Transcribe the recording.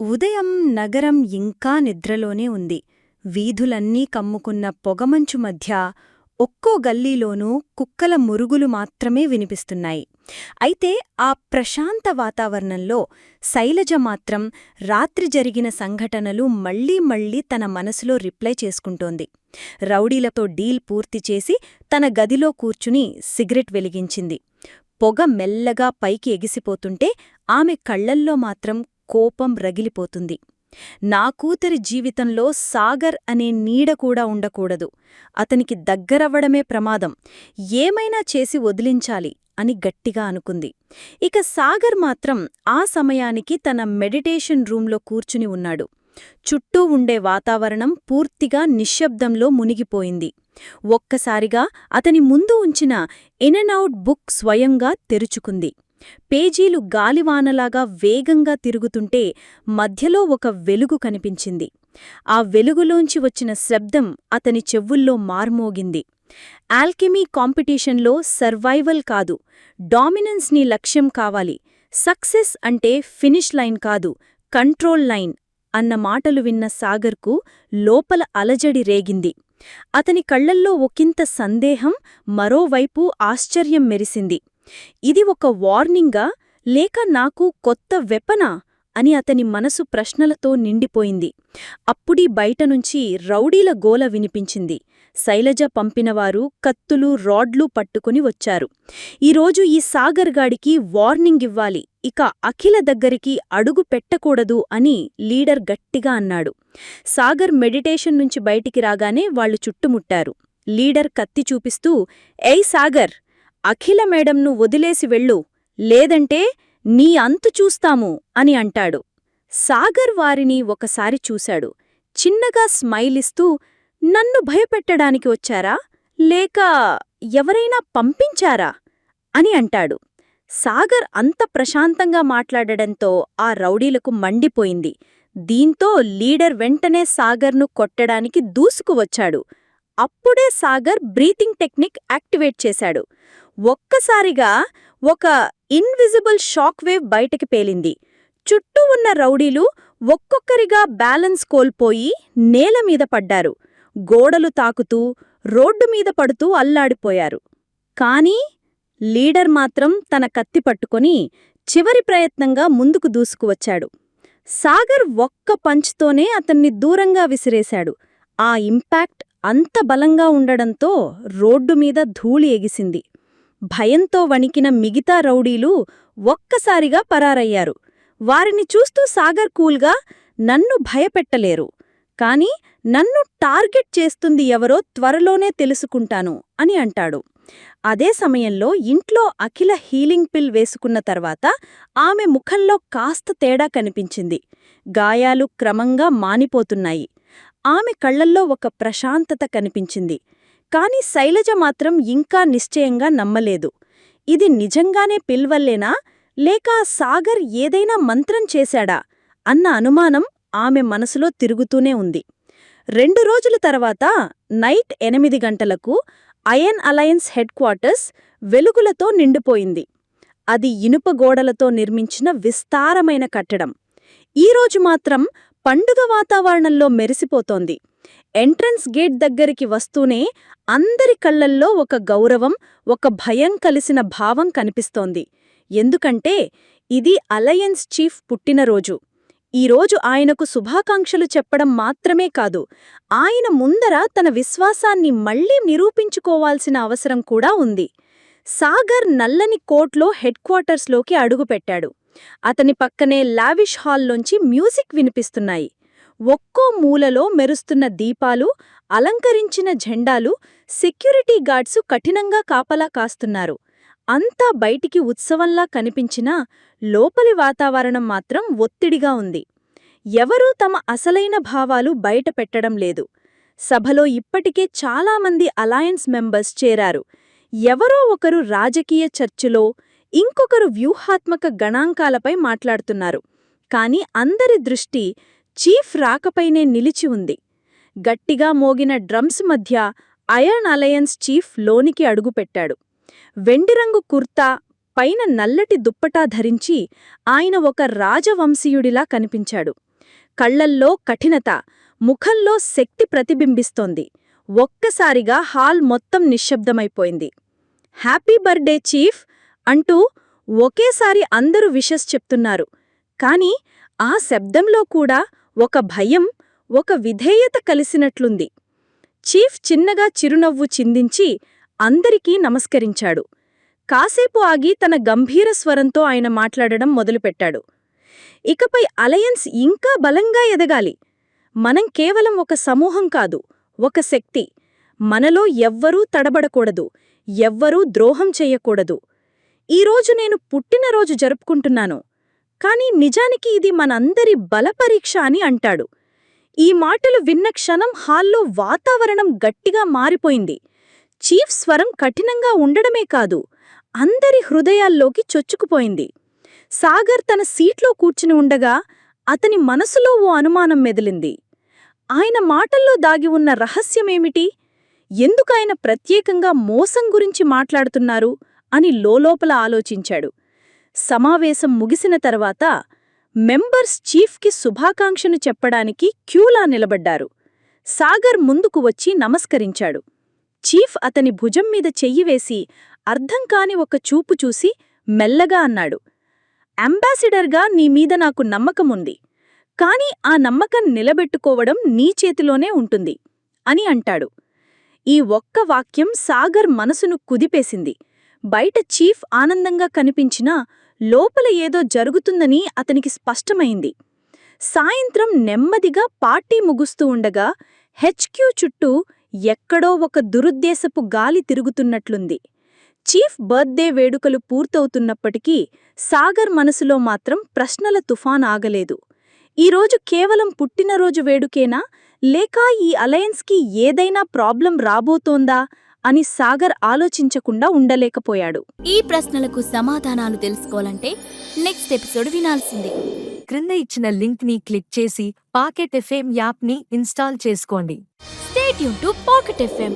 ఉదయం నగరం ఇంకా నిద్రలోనే ఉంది. వీధులన్నీ కమ్ముకున్న పొగమంచు మధ్య ఒక్కో గల్లీలోనూ కుక్కల మురుగులు మాత్రమే వినిపిస్తున్నాయి. అయితే ఆ ప్రశాంత వాతావరణంలో శైలజ మాత్రం రాత్రి జరిగిన సంఘటనలు మళ్ళీ మళ్ళీ తన మనసులో రిప్లై చేసుకుంటోంది. రౌడీలతో డీల్ పూర్తి చేసి తన గదిలో కూర్చుని సిగరెట్ వెలిగించింది. పొగ మెల్లగా పైకి ఎగిసిపోతుంటే ఆమె కళ్ళల్లో మాత్రం కోపం రగిలిపోతుంది. నా కూతురి జీవితంలో సాగర్ అనే నీడ కూడా ఉండకూడదు. అతనికి దగ్గరవ్వడమే ప్రమాదం. ఏమైనా చేసి వదిలించాలి అని గట్టిగా అనుకుంది. ఇక సాగర్ మాత్రం ఆ సమయానికి తన మెడిటేషన్ రూంలో కూర్చుని ఉన్నాడు. చుట్టూ ఉండే వాతావరణం పూర్తిగా నిశ్శబ్దంలో మునిగిపోయింది. ఒక్కసారిగా అతని ముందు ఉంచిన ఇన్ అన్ అవుట్ బుక్ స్వయంగా తెరుచుకుంది. పేజీలు గాలివానలాగా వేగంగా తిరుగుతుంటే మధ్యలో ఒక వెలుగు కనిపించింది. ఆ వెలుగులోంచి వచ్చిన శబ్దం అతని చెవుల్లో మార్మోగింది. ఆల్కెమీ కాంపిటీషన్లో సర్వైవల్ కాదు డామినెన్స్ని లక్ష్యం కావాలి సక్సెస్ అంటే ఫినిష్ లైన్ కాదు కంట్రోల్ లైన్ అన్న మాటలు విన్న సాగర్కు లోపల అలజడి రేగింది. అతని కళ్ళల్లో ఒకింత సందేహం మరోవైపు ఆశ్చర్యం మెరిసింది. ఇది ఒక వార్నింగా లేక నాకు కొత్త వెపనా అని అతని మనసు ప్రశ్నలతో నిండిపోయింది. అప్పుడీ బయటనుంచి రౌడీల గోల వినిపించింది. శైలజ పంపినవారు కత్తులు రాడ్లు పట్టుకుని వచ్చారు. ఈరోజు ఈ సాగర్గాడికి వార్నింగ్ ఇవ్వాలి. ఇక అఖిల దగ్గరికి అడుగు పెట్టకూడదు అని లీడర్ గట్టిగా అన్నాడు. సాగర్ మెడిటేషన్ నుంచి బయటికి రాగానే వాళ్ళు చుట్టుముట్టారు. లీడర్ కత్తి చూపిస్తూ ఏయ్ సాగర్! అఖిల మేడంను వదిలేసి వెళ్ళు లేదంటే నీ అంతు చూస్తాము అని అంటాడు. సాగర్ వారిని ఒకసారి చూశాడు. చిన్నగా స్మైలిస్తూ నన్ను భయపెట్టడానికి వచ్చారా? లేక ఎవరైనా పంపించారా? అని అంటాడు. సాగర్ అంత ప్రశాంతంగా మాట్లాడడంతో ఆ రౌడీలకు మండిపోయింది. దీంతో లీడర్ వెంటనే సాగర్ను కొట్టడానికి దూసుకువచ్చాడు. అప్పుడే సాగర్ బ్రీతింగ్ టెక్నిక్ యాక్టివేట్ చేశాడు. ఒక్కసారిగా ఒక ఇన్విజిబుల్ షాక్ వేవ్ బయటకి పేలింది. చుట్టూ ఉన్న రౌడీలు ఒక్కొక్కరిగా బ్యాలెన్స్ కోల్పోయి నేలమీద పడ్డారు. గోడలు తాకుతూ రోడ్డు మీద పడుతూ అల్లాడిపోయారు. కాని లీడర్ మాత్రం తన కత్తి పట్టుకొని చివరి ప్రయత్నంగా ముందుకు దూసుకువచ్చాడు. సాగర్ ఒక్క పంచ్తోనే అతన్ని దూరంగా విసిరేశాడు. ఆ ఇంపాక్ట్ అంత బలంగా ఉండడంతో రోడ్డు మీద ధూళి ఎగిసింది. భయంతో వణికిన మిగతా రౌడీలు ఒక్కసారిగా పరారయ్యారు. వారిని చూస్తూ సాగర్ కూల్గా నన్ను భయపెట్టలేరు. కాని నన్ను టార్గెట్ చేస్తుంది ఎవరో త్వరలోనే తెలుసుకుంటాను అని అంటాడు. అదే సమయంలో ఇంట్లో అఖిల హీలింగ్ పిల్ వేసుకున్న తర్వాత ఆమె ముఖంలో కాస్త తేడా కనిపించింది. గాయాలు క్రమంగా మానిపోతున్నాయి. ఆమె కళ్ళల్లో ఒక ప్రశాంతత కనిపించింది. కాని శైలజ మాత్రం ఇంకా నిశ్చయంగా నమ్మలేదు. ఇది నిజంగానే పిల్వల్లేనా? లేక సాగర్ ఏదైనా మంత్రం చేశాడా? అన్న అనుమానం ఆమె మనసులో తిరుగుతూనే ఉంది. రెండు రోజుల తర్వాత నైట్ ఎనిమిది గంటలకు అయన్ అలయన్స్ హెడ్ క్వార్టర్స్ వెలుగులతో నిండిపోయింది. అది ఇనుప గోడలతో నిర్మించిన విస్తారమైన కట్టడం. ఈరోజు మాత్రం పండుగ వాతావరణంలో మెరిసిపోతోంది. ఎంట్రన్స్ గేట్ దగ్గరికి వస్తూనే అందరి కళ్ళల్లో ఒక గౌరవం ఒక భయం కలిసిన భావం కనిపిస్తోంది. ఎందుకంటే ఇది అలయన్స్ చీఫ్ పుట్టినరోజు. ఈరోజు ఆయనకు శుభాకాంక్షలు చెప్పడం మాత్రమే కాదు ఆయన ముందర తన విశ్వాసాన్ని మళ్ళీ నిరూపించుకోవాల్సిన అవసరం కూడా ఉంది. సాగర్ నల్లని కోట్లో హెడ్ క్వార్టర్స్లోకి అడుగుపెట్టాడు. అతని పక్కనే లావిష్ హాల్లోంచి మ్యూజిక్ వినిపిస్తున్నాయి. ఒక్కో మూలలో మెరుస్తున్న దీపాలు అలంకరించిన జెండాలు సెక్యూరిటీ గార్డ్సు కఠినంగా కాపలా కాస్తున్నారు. అంతా బయటికి ఉత్సవంలా కనిపించినా లోపలి వాతావరణం మాత్రం ఒత్తిడిగా ఉంది. ఎవరూ తమ అసలైన భావాలు బయట పెట్టడం లేదు. సభలో ఇప్పటికే చాలామంది అలయన్స్ మెంబర్స్ చేరారు. ఎవరో ఒకరు రాజకీయ చర్చలో ఇంకొకరు వ్యూహాత్మక గణాంకాలపై మాట్లాడుతున్నారు. కాని అందరి దృష్టి చీఫ్ రాకపైనే నిలిచి ఉంది. గట్టిగా మోగిన డ్రమ్స్ మధ్య అయర్న్ అలయన్స్ చీఫ్ లోనికి అడుగుపెట్టాడు. వెండిరంగు కుర్తా పైన నల్లటి దుప్పటా ధరించి ఆయన ఒక రాజవంశీయుడిలా కనిపించాడు. కళ్ళల్లో కఠినత ముఖంలో శక్తి ప్రతిబింబిస్తోంది. ఒక్కసారిగా హాల్ మొత్తం నిశ్శబ్దమైపోయింది. Happy birthday chief! అంటూ ఒకేసారి అందరూ విషస్ చెప్తున్నారు. కాని ఆ శబ్దంలో కూడా ఒక భయం ఒక విధేయత కలిసినట్లుంది. చీఫ్ చిన్నగా చిరునవ్వు చిందించి అందరికీ నమస్కరించాడు. కాసేపు ఆగి తన గంభీర స్వరంతో ఆయన మాట్లాడడం మొదలుపెట్టాడు. ఇకపై అలయన్స్ ఇంకా బలంగా ఎదగాలి. మనం కేవలం ఒక సమూహం కాదు ఒక శక్తి. మనలో ఎవ్వరూ తడబడకూడదు. ఎవ్వరూ ద్రోహం చెయ్యకూడదు ఈరోజు నేను పుట్టినరోజు జరుపుకుంటున్నాను. కాని నిజానికి ఇది మనందరి బలపరీక్ష అని అంటాడు. ఈ మాటలు విన్న క్షణం హాల్లో వాతావరణం గట్టిగా మారిపోయింది. చీఫ్ స్వరం కఠినంగా ఉండడమే కాదు అందరి హృదయాల్లోకి చొచ్చుకుపోయింది. సాగర్ తన సీట్లో కూర్చుని ఉండగా అతని మనసులో ఓ అనుమానం మెదిలింది. ఆయన మాటల్లో దాగి ఉన్న రహస్యమేమిటి? ఎందుకాయన ప్రత్యేకంగా మోసం గురించి మాట్లాడుతున్నారు అని లోలోపల ఆలోచించాడు. సమావేశం ముగిసిన తర్వాత మెంబర్స్ చీఫ్కి శుభాకాంక్షను చెప్పడానికి క్యూలా నిలబడ్డారు. సాగర్ ముందుకు వచ్చి నమస్కరించాడు. చీఫ్ అతని భుజం మీద చెయ్యివేసి అర్ధంకాని అర్థం కాని ఒక చూపు చూసి మెల్లగా అన్నాడు. అంబాసిడర్గా నీ మీద నాకు నమ్మకముంది. కాని ఆ నమ్మకం నిలబెట్టుకోవడం నీ చేతిలోనే ఉంటుంది అని అంటాడు. ఈ ఒక్క వాక్యం సాగర్ మనసును కుదిపేసింది. బయట చీఫ్ ఆనందంగా కనిపించినా లోపల ఏదో జరుగుతుందని అతనికి స్పష్టమైంది. సాయంత్రం నెమ్మదిగా పార్టీ ముగుస్తూ ఉండగా హెచ్క్యూ చుట్టూ ఎక్కడో ఒక దురుద్దేశపు గాలి తిరుగుతున్నట్లుంది. చీఫ్ బర్త్డే వేడుకలు పూర్తవుతున్నప్పటికీ సాగర్ మనసులో మాత్రం ప్రశ్నల తుఫాన్ ఆగలేదు. ఈరోజు కేవలం పుట్టినరోజు వేడుకేనా? లేక ఈ అలయన్స్కి ఏదైనా ప్రాబ్లం రాబోతోందా? అని సాగర్ ఆలోచించకుండా ఉండలేకపోయాడు. ఈ ప్రశ్నలకు సమాధానాలు తెలుసుకోవాలంటే నెక్స్ట్ ఎపిసోడ్ వినాల్సిందే. క్రింద ఇచ్చిన లింక్ని క్లిక్ చేసి పాకెట్ ఎఫ్ఎం యాప్ని ఇన్స్టాల్ చేసుకోండి. స్టేట్ యూన్ టు పాకెట్ ఎఫ్ఎం